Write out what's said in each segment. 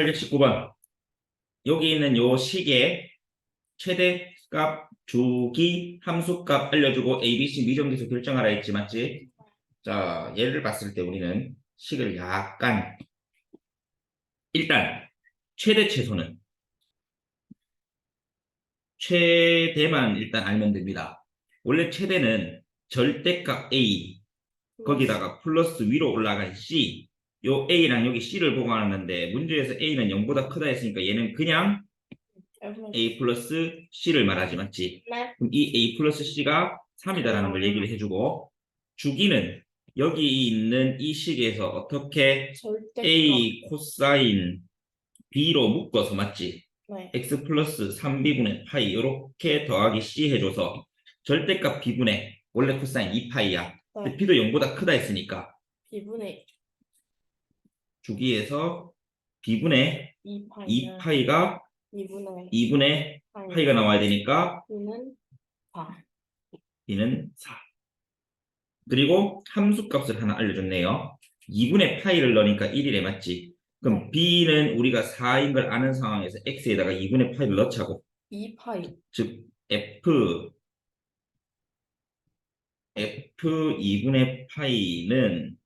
819번. 여기 있는 요 식의 최대 값, 주기, 함수 값 알려주고 ABC 미정계수 결정하라 했지 맞지? 자, 예를 봤을 때 우리는 식을 약간 일단 최대 최소는 최대만 일단 알면 됩니다. 원래 최대는 절대값 A 거기다가 플러스 위로 올라간 C 요 A랑 여기 C를 보관하는데 문제에서 A는 0보다 크다 했으니까 얘는 그냥 A 플러스 C를 말하지 맞지? 네. 그럼 이 A 플러스 C가 3이다라는 걸 얘기를 해주고 주기는 여기 있는 이 식에서 어떻게 절대 A 코사인 B로 묶어서 맞지? 네. X 플러스 3B분의 파이 이렇게 더하기 C 해줘서 절대값 B분의 원래 코사인 2파이야. 네. B도 0보다 크다 했으니까 B분의 주기에서 B분의 2 파이는 2파이가 2분의 2분의 파이가 나와야 되니까 B는 4. B는 4. 그리고 함수값을 하나 알려줬네요. 2분의 파이를 넣으니까 1이래 맞지? 그럼 B는 우리가 4인 걸 아는 상황에서 X에다가 2분의 파이를 넣자고. 2 파이 즉 F F 2분의 파이는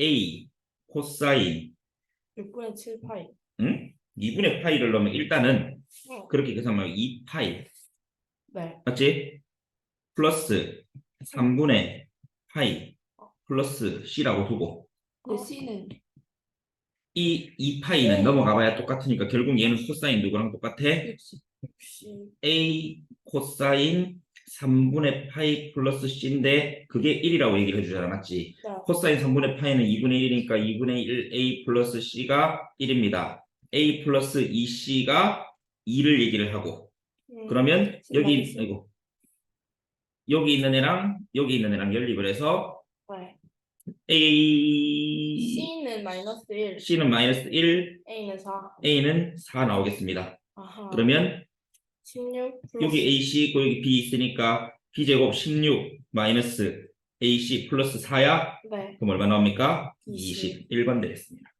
A 코사인 6분의 7 파이. 응? 2분의 파이를 넣으면 일단은 어. 그렇게 계산하면 2 파이 네. 맞지? 플러스 3분의 파이 플러스 C라고 두고 근데 C는 이 2파이는 넘어가 봐야 똑같으니까 결국 얘는 코사인 누구랑 똑같아? 60. 60. A 코사인 3분의 파이 플러스 C인데 그게 1이라고 얘기를 해주잖아 맞지? 네. 코사인 3분의 파이는 2분의 1이니까 2분의 1 A 플러스 C가 1입니다. A 플러스 2C가 2를 얘기를 하고 음, 그러면 여기. 아이고 여기 있는 애랑 여기 있는 애랑 연립을 해서 네. A C는 마이너스 1, C는 마이너스 1 A는 4. A는 4 나오겠습니다. 아하. 그러면 16 플러스 여기 AC 있고 여기 B 있으니까 B제곱 16 마이너스 AC 플러스 4야 네. 그럼 얼마 나옵니까? 20. 21번 되겠습니다.